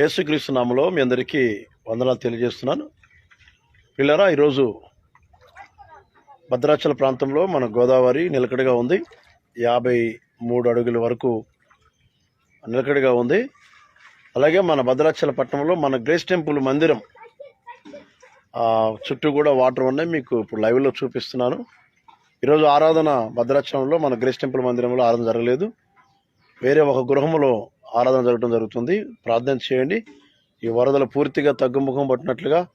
యేసుక్రీస్తు నామలో మీ అందరికీ వందనాలు తెలియజేస్తున్నాను. పిల్లరా ఈరోజు భద్రాచల ప్రాంతంలో మన గోదావరి నిలకడగా ఉంది. యాభై మూడు అడుగుల వరకు నిలకడగా ఉంది. అలాగే మన భద్రాచల పట్టణంలో మన గ్రేస్ టెంపుల్ మందిరం చుట్టూ కూడా వాటర్ ఉన్నాయి. మీకు ఇప్పుడు లైవ్లో చూపిస్తున్నాను. ఈరోజు ఆరాధన భద్రాచలంలో మన గ్రేస్ టెంపుల్ మందిరంలో ఆరాధన జరగలేదు. వేరే ఒక గృహంలో ఆరాధన జరగడం జరుగుతుంది. ప్రార్థన చేయండి. ఈ వరదలు పూర్తిగా తగ్గుముఖం పట్టినట్లుగా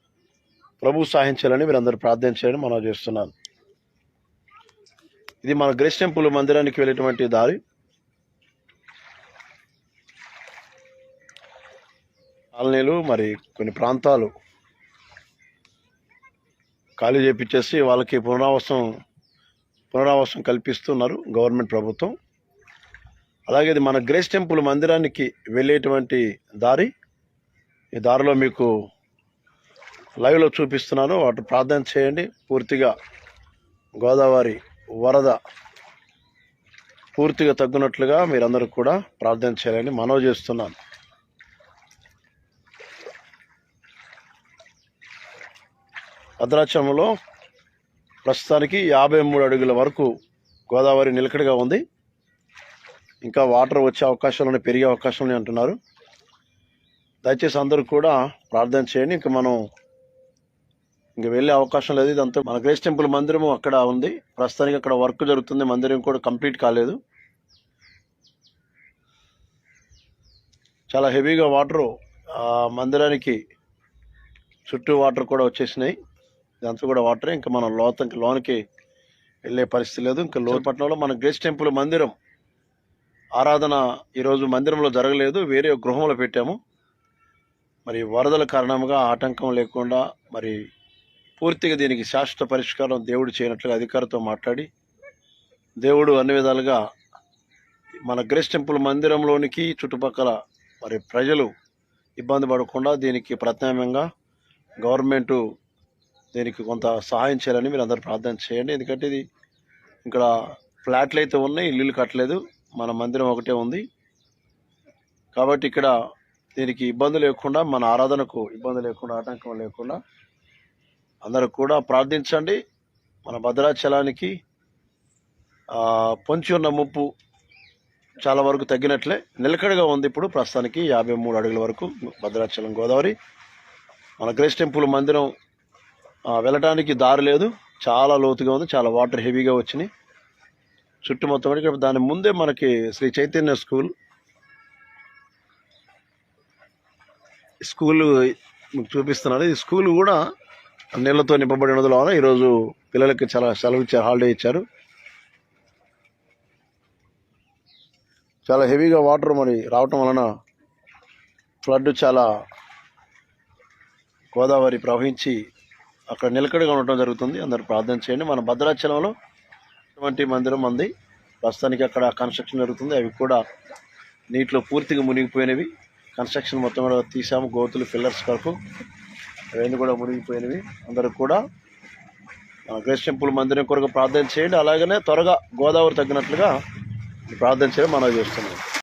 ప్రభు సహాయం చేయాలని ప్రార్థన చేయాలని మనం చేస్తున్నాను ఇది మన గ్రేస్ టెంపుల్ మందిరానికి వెళ్ళేటువంటి దారి. కాలనీలు మరి కొన్ని ప్రాంతాలు ఖాళీ చేపించేసి వాళ్ళకి పునరావాసం పునరావాసం కల్పిస్తున్నారు గవర్నమెంట్ ప్రభుత్వం. అలాగే ఇది మన గ్రేస్ టెంపుల్ మందిరానికి వెళ్ళేటువంటి దారి. ఈ దారిలో మీకు లైవ్లో చూపిస్తున్నాను. వాటి ప్రార్థన చేయండి. పూర్తిగా గోదావరి వరద పూర్తిగా తగ్గునట్లుగా మీరందరూ కూడా ప్రార్థన చేయాలని మనవి చేస్తున్నాను. భద్రాచలంలో ప్రస్తుతానికి యాభై మూడు అడుగుల వరకు గోదావరి నిలకడగా ఉంది. ఇంకా వాటర్ వచ్చే అవకాశాలు పెరిగే అవకాశం ఉన్నాయి అంటున్నారు. దయచేసి అందరూ కూడా ప్రార్థన చేయండి. ఇంకా మనం ఇంక వెళ్ళే అవకాశం లేదు. ఇదంతా మన గ్రేస్ టెంపుల్ మందిరం అక్కడ ఉంది. ప్రస్తుతానికి అక్కడ వర్క్ జరుగుతుంది. మందిరం కూడా కంప్లీట్ కాలేదు. చాలా హెవీగా వాటరు మందిరానికి చుట్టూ వాటర్ కూడా వచ్చేసినాయి. ఇదంతా కూడా వాటరే. ఇంకా మనం లోత లోనికి వెళ్ళే పరిస్థితి లేదు. ఇంకా లోపట్నంలో మన గ్రేస్ టెంపుల్ మందిరం ఆరాధన ఈరోజు మందిరంలో జరగలేదు వేరే గృహంలో పెట్టాము. మరి వరదల కారణంగా ఆటంకం లేకుండా మరి పూర్తిగా దీనికి శాశ్వత పరిష్కారం దేవుడు చేయనట్లుగా అధికారితో మాట్లాడి దేవుడు అన్ని విధాలుగా మన గ్రేస్ టెంపుల్ మందిరంలోనికి చుట్టుపక్కల మరి ప్రజలు ఇబ్బంది పడకుండా దీనికి ప్రత్యామ్నాయంగా గవర్నమెంటు దీనికి కొంత సహాయం చేయాలని మీరు అందరూ ప్రార్థన చేయండి. ఎందుకంటే ఇది ఇక్కడ ఫ్లాట్లు అయితే ఉన్నాయి ఇల్లులు కట్టలేదు. మన మందిరం ఒకటే ఉంది. కాబట్టి ఇక్కడ దీనికి ఇబ్బంది లేకుండా మన ఆరాధనకు ఇబ్బంది లేకుండా ఆటంకం లేకుండా అందరూ కూడా ప్రార్థించండి. మన భద్రాచలానికి పొంచి ఉన్న ముప్పు చాలా వరకు తగ్గినట్లే. నిలకడగా ఉంది ఇప్పుడు ప్రస్తుతానికి యాభై మూడు అడుగుల వరకు భద్రాచలం గోదావరి. మన గ్రేస్ టెంపుల్ మందిరం వెళ్ళటానికి దారి లేదు. చాలా లోతుగా ఉంది చాలా వాటర్ హెవీగా వచ్చినాయి. చుట్టూ మొత్తం కూడా ఇక్కడ దాని ముందే మనకి శ్రీ చైతన్య స్కూల్. స్కూల్ మీకు చూపిస్తున్నారు ఈ స్కూల్ కూడా నీళ్ళతో నింపబడి ఉన్నది ఈరోజు పిల్లలకి చాలా సెలవు ఇచ్చారు హాలిడే ఇచ్చారు. చాలా హెవీగా వాటర్ మరి రావటం వలన ఫ్లడ్ చాలా గోదావరి ప్రవహించి అక్కడ నిలకడగా ఉండటం జరుగుతుంది. అందరూ ప్రార్థన చేయండి. మన భద్రాచలంలో అటువంటి మందిరం ఉంది. ప్రస్తుతానికి అక్కడ కన్స్ట్రక్షన్ జరుగుతుంది. అవి కూడా నీటిలో పూర్తిగా మునిగిపోయినవి. కన్స్ట్రక్షన్ మొత్తం కూడా తీసాము గోతులు పిల్లర్స్ వరకు అవన్నీ కూడా మునిగిపోయినవి. అందరూ కూడా మన గ్రేస్ టెంపుల్ మందిరం కొరకు ప్రార్థన చేయండి. అలాగనే త్వరగా గోదావరి తగ్గినట్లుగా ప్రార్థన చేయడం మనం చేస్తున్నాం.